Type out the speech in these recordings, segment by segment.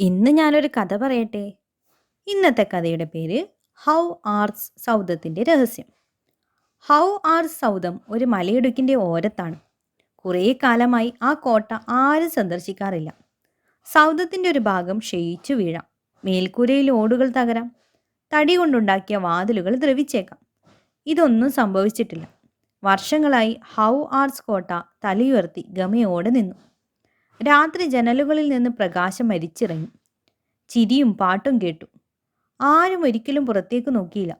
ഇന്ന് ഞാനൊരു കഥ പറയട്ടെ? ഇന്നത്തെ കഥയുടെ പേര് ഹൗ ആർസ് സൗദത്തിന്റെ രഹസ്യം. ഹൗ ആർസ് സൗദം ഒരു മലയിടുക്കിന്റെ ഓരത്താണ്. കുറേ കാലമായി ആ കോട്ട ആരും സന്ദർശിക്കാറില്ല. സൗദത്തിന്റെ ഒരു ഭാഗം ക്ഷയിച്ചു വീഴാം. മേൽക്കൂരയിൽ ഓടുകൾ തകരാം. തടി കൊണ്ടുണ്ടാക്കിയ വാതിലുകൾ ദ്രവിച്ചേക്കാം. ഇതൊന്നും സംഭവിച്ചിട്ടില്ല. വർഷങ്ങളായി ഹൗ ആർസ് കോട്ട തലയുയർത്തി ഗമയോടെ നിന്നു. രാത്രി ജനലുകളിൽ നിന്ന് പ്രകാശം മരിച്ചിറങ്ങി ചിരിയും പാട്ടും കേട്ടു. ആരും ഒരിക്കലും പുറത്തേക്ക് നോക്കിയില്ല.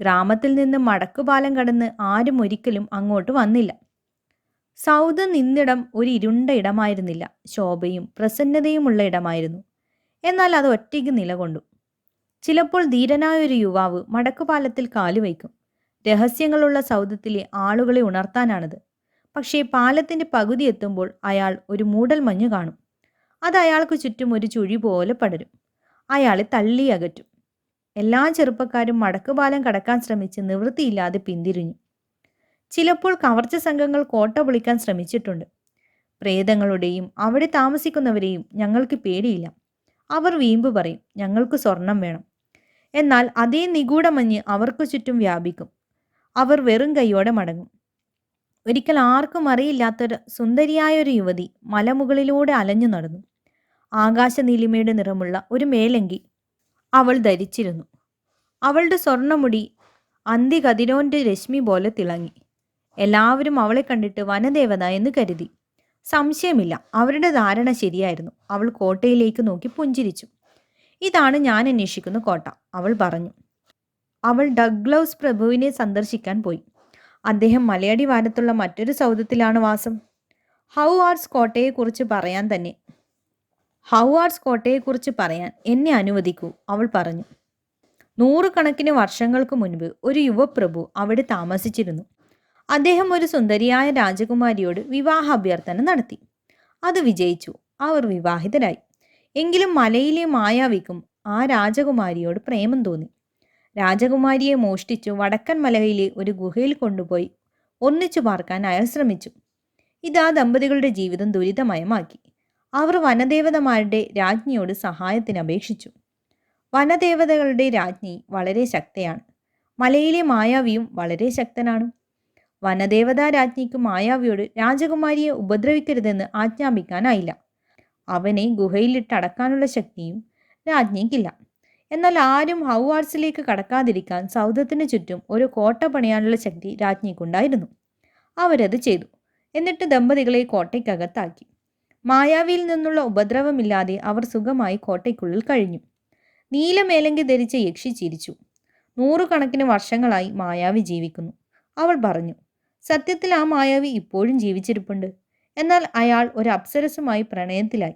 ഗ്രാമത്തിൽ നിന്ന് മടക്കുപാലം കടന്ന് ആരും ഒരിക്കലും അങ്ങോട്ട് വന്നില്ല. സൗദ നിന്നിടം ഒരു ഇരുണ്ട ഇടമായിരുന്നില്ല. ശോഭയും പ്രസന്നതയുമുള്ള ഇടമായിരുന്നു. എന്നാൽ അത് ഒറ്റയ്ക്ക് നിലകൊണ്ടു. ചിലപ്പോൾ ധീരനായ ഒരു യുവാവ് മടക്കുപാലത്തിൽ കാലുവയ്ക്കും. രഹസ്യങ്ങളുള്ള സൗദത്തിലെ ആളുകളെ ഉണർത്താനാണത്. പക്ഷേ പാലത്തിന്റെ പകുതി എത്തുമ്പോൾ അയാൾ ഒരു മൂടൽ മഞ്ഞ് കാണും. അത് അയാൾക്ക് ചുറ്റും ഒരു ചുഴി പോലെ പടരും. അയാളെ തള്ളി അകറ്റും. എല്ലാ ചെറുപ്പക്കാരും മടക്കുപാലം കടക്കാൻ ശ്രമിച്ച് നിവൃത്തിയില്ലാതെ പിന്തിരിഞ്ഞു. ചിലപ്പോൾ കവർച്ച സംഘങ്ങൾ കോട്ട പൊളിക്കാൻ ശ്രമിച്ചിട്ടുണ്ട്. പ്രേതങ്ങളുടെയും അവിടെ താമസിക്കുന്നവരെയും ഞങ്ങൾക്ക് പേടിയില്ല. അവർ വീമ്പ് പറയും ഞങ്ങൾക്ക് സ്വർണം വേണം. എന്നാൽ അതേ നിഗൂഢമഞ്ഞ് അവർക്ക് ചുറ്റും വ്യാപിക്കും. അവർ വെറും കൈയോടെ മടങ്ങും. ഒരിക്കൽ ആർക്കും അറിയില്ലാത്തൊരു സുന്ദരിയായ ഒരു യുവതി മലമുകളിലൂടെ അലഞ്ഞു നടന്നു. ആകാശ നീലിമയുടെ നിറമുള്ള ഒരു മേലങ്കി അവൾ ധരിച്ചിരുന്നു. അവളുടെ സ്വർണമുടി അന്തികതിരോന്റെ രശ്മി പോലെ തിളങ്ങി. എല്ലാവരും അവളെ കണ്ടിട്ട് വനദേവത എന്ന് കരുതി. സംശയമില്ല അവരുടെ ധാരണ ശരിയായിരുന്നു. അവൾ കോട്ടയിലേക്ക് നോക്കി പുഞ്ചിരിച്ചു. ഇതാണ് ഞാൻ അന്വേഷിക്കുന്ന കോട്ട അവൾ പറഞ്ഞു. അവൾ ഡഗ്ലൗസ് പ്രഭുവിനെ സന്ദർശിക്കാൻ പോയി. അദ്ദേഹം മലയടി വാരത്തുള്ള മറ്റൊരു സൗദത്തിലാണ് വാസം. ഹൗ ആർട്സ് കോട്ടയെക്കുറിച്ച് പറയാൻ തന്നെ. ഹൗ ആർട്സ് കോട്ടയെക്കുറിച്ച് പറയാൻ എന്നെ അനുവദിക്കൂ അവൾ പറഞ്ഞു. നൂറുകണക്കിന് വർഷങ്ങൾക്ക് മുൻപ് ഒരു യുവപ്രഭു അവിടെ താമസിച്ചിരുന്നു. അദ്ദേഹം ഒരു സുന്ദരിയായ രാജകുമാരിയോട് വിവാഹ അഭ്യർത്ഥന നടത്തി. അത് വിജയിച്ചു അവർ വിവാഹിതരായി. എങ്കിലും മലയിലെ മായാവിക്കും ആ രാജകുമാരിയോട് പ്രേമം തോന്നി. രാജകുമാരിയെ മോഷ്ടിച്ചു വടക്കൻ മലയിലെ ഒരു ഗുഹയിൽ കൊണ്ടുപോയി. ഒന്നിച്ചു പാർക്കാൻ അയാൾ ശ്രമിച്ചു. ഇത് ആ ദമ്പതികളുടെ ജീവിതം ദുരിതമയമാക്കി. അവർ വനദേവതമാരുടെ രാജ്ഞിയോട് സഹായത്തിന് അപേക്ഷിച്ചു. വനദേവതകളുടെ രാജ്ഞി വളരെ ശക്തയാണ്. മലയിലെ മായാവിയും വളരെ ശക്തനാണ്. വനദേവതാ രാജ്ഞിക്ക് മായാവിയോട് രാജകുമാരിയെ ഉപദ്രവിക്കരുതെന്ന് ആജ്ഞാപിക്കാനായില്ല. അവനെ ഗുഹയിലിട്ടടക്കാനുള്ള ശക്തിയും രാജ്ഞിക്കില്ല. എന്നാൽ ആരും ഹൗവാർസിലേക്ക് കടക്കാതിരിക്കാൻ സൗദത്തിന് ചുറ്റും ഒരു കോട്ട പണിയാനുള്ള ശക്തി രാജ്ഞിക്കുണ്ടായിരുന്നു. അവരത് ചെയ്തു. എന്നിട്ട് ദമ്പതികളെ കോട്ടയ്ക്കകത്താക്കി. മായാവിയിൽ നിന്നുള്ള ഉപദ്രവമില്ലാതെ അവർ സുഖമായി കോട്ടയ്ക്കുള്ളിൽ കഴിഞ്ഞു. നീലമേലങ്കി ധരിച്ച യക്ഷി ചിരിച്ചു. നൂറുകണക്കിന് വർഷങ്ങളായി മായാവി ജീവിക്കുന്നു. അവൾ പറഞ്ഞു സത്യത്തിൽ ആ മായാവി ഇപ്പോഴും ജീവിച്ചിരിപ്പുണ്ട്. എന്നാൽ അയാൾ ഒരു അപ്സരസുമായി പ്രണയത്തിലായി.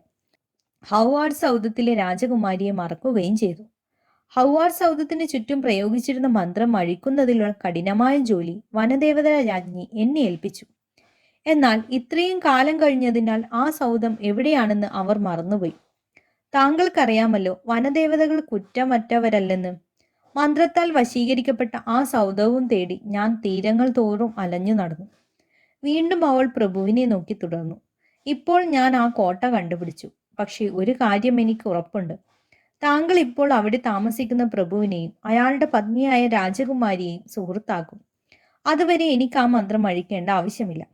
ഹൗവാർഡ് സൗദത്തിലെ രാജകുമാരിയെ മറക്കുകയും ചെയ്തു. ഹൗവാർഡ് സൗദത്തിന് ചുറ്റും പ്രയോഗിച്ചിരുന്ന മന്ത്രം അഴിക്കുന്നതിലുള്ള കഠിനമായ ജോലി വനദേവത രാജ്ഞി എന്നെ ഏൽപ്പിച്ചു. എന്നാൽ ഇത്രയും കാലം കഴിഞ്ഞതിനാൽ ആ സൗദം എവിടെയാണെന്ന് അവർ മറന്നുപോയി. താങ്കൾക്കറിയാമല്ലോ വനദേവതകൾ കുറ്റമറ്റവരല്ലെന്ന്. മന്ത്രത്താൽ വശീകരിക്കപ്പെട്ട ആ സൗദവും തേടി ഞാൻ തീരങ്ങൾ തോറും അലഞ്ഞു നടന്നു. വീണ്ടും അവൾ പ്രഭുവിനെ നോക്കി തുടർന്നു. ഇപ്പോൾ ഞാൻ ആ കോട്ട കണ്ടുപിടിച്ചു. പക്ഷേ ഒരു കാര്യം എനിക്ക് ഉറപ്പുണ്ട്. താങ്കൾ ഇപ്പോൾ അവിടെ താമസിക്കുന്ന പ്രഭുവിനെയും അയാളുടെ പത്നിയായ രാജകുമാരിയെയും സുഹൃത്താക്കും. അതുവരെ എനിക്ക് ആ മന്ത്രം അഴിക്കേണ്ട ആവശ്യമില്ല.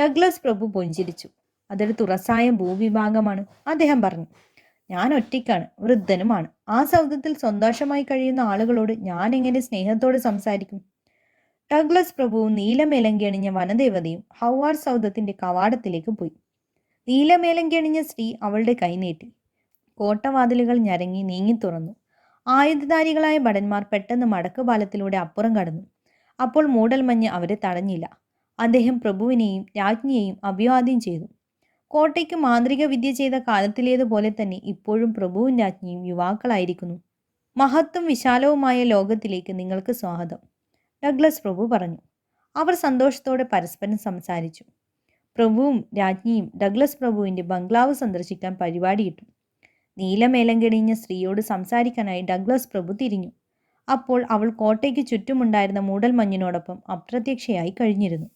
ഡഗ്ലസ് പ്രഭു പുഞ്ചിരിച്ചു. അതൊരു തുറസായ ഭൂവിഭാഗമാണ് അദ്ദേഹം പറഞ്ഞു. ഞാൻ ഒറ്റയ്ക്കാണ് വൃദ്ധനുമാണ്. ആ സൗദത്തിൽ സന്തോഷമായി കഴിയുന്ന ആളുകളോട് ഞാൻ എങ്ങനെ സ്നേഹത്തോടെ സംസാരിക്കും? ഡഗ്ലസ് പ്രഭുവും നീലമേലങ്കി അണിഞ്ഞ വനദേവതയും ഹൗവാർ സൗദത്തിന്റെ കവാടത്തിലേക്ക് പോയി. നീലമേലങ്കി അണിഞ്ഞ സ്ത്രീ അവളുടെ കൈ നീട്ടി. കോട്ടവാതിലുകൾ ഞരങ്ങി നീങ്ങി തുറന്നു. ആയുധധാരികളായ ഭടന്മാർ പെട്ടെന്ന് മടക്കുപാലത്തിലൂടെ അപ്പുറം കടന്നു. അപ്പോൾ മൂടൽമഞ്ഞ് അവരെ തടഞ്ഞില്ല. അദ്ദേഹം പ്രഭുവിനെയും രാജ്ഞിയെയും അഭിവാദ്യം ചെയ്തു. കോട്ടയ്ക്ക് മാന്ത്രിക വിദ്യ ചെയ്ത കാലത്തിലേതുപോലെ തന്നെ ഇപ്പോഴും പ്രഭുവും രാജ്ഞിയും യുവാക്കളായിരിക്കുന്നു. മഹത്വം വിശാലവുമായ ലോകത്തിലേക്ക് നിങ്ങൾക്ക് സ്വാഗതം. ഡഗ്ലസ് പ്രഭു പറഞ്ഞു. അവർ സന്തോഷത്തോടെ പരസ്പരം സംസാരിച്ചു. പ്രഭുവും രാജ്ഞിയും ഡഗ്ലസ് പ്രഭുവിന്റെ ബംഗ്ലാവ് സന്ദർശിക്കാൻ പരിപാടിയിട്ടു. നീലമേലങ്കണിഞ്ഞ സ്ത്രീയോട് സംസാരിക്കാനായി ഡഗ്ലസ് പ്രഭു തിരിഞ്ഞു. അപ്പോൾ അവൾ കോട്ടയ്ക്ക് ചുറ്റുമുണ്ടായിരുന്ന മൂടൽമഞ്ഞിനോടൊപ്പം അപ്രത്യക്ഷയായി കഴിഞ്ഞിരുന്നു.